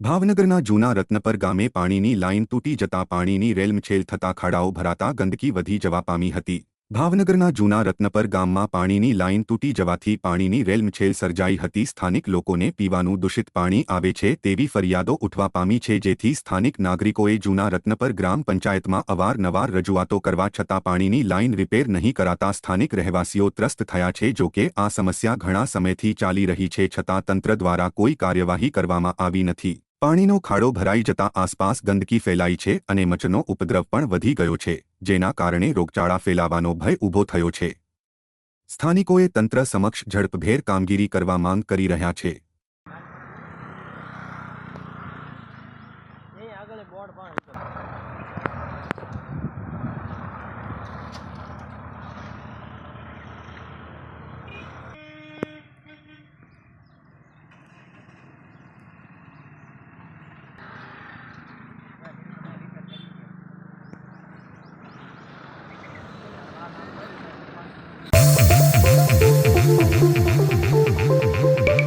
ભાવનગરના જૂના રત્નપર ગામે પાણીની લાઇન તૂટી જતા પાણીની રેલમછેલ થતા ખાડાઓ ભરાતા ગંદકી વધી જવા પામી હતી. ભાવનગરના જૂના રત્નપર ગામમાં પાણીની લાઇન તૂટી જવાથી પાણીની રેલમછેલ સર્જાઈ હતી. સ્થાનિક લોકોને પીવાનું દૂષિત પાણી આવે છે તેવી ફરિયાદો ઉઠવા પામી છે જેથી સ્થાનિક નાગરિકોએ જૂના રત્નપર ગ્રામ પંચાયતમાં અવારનવાર રજૂઆતો કરવા છતાં પાણીની લાઇન રિપેર નહીં કરાતા સ્થાનિક રહેવાસીઓ ત્રસ્ત થયા છે જોકે આ સમસ્યા ઘણા સમયથી ચાલી રહી છે છતાં તંત્ર દ્વારા કોઈ કાર્યવાહી કરવામાં આવી નથી. પાણીનો ખાડો ભરાઈ જતા આસપાસ ગંદકી ફેલાઈ છે અને મચ્છરનો ઉપદ્રવ પણ વધી ગયો છે, જેના કારણે રોગચાળા ફેલાવાનો ભય ઊભો થયો છે. સ્થાનિકોએ તંત્ર સમક્ષ ઝડપભેર કામગીરી કરવા માંગ કરી રહ્યા છે. આગળ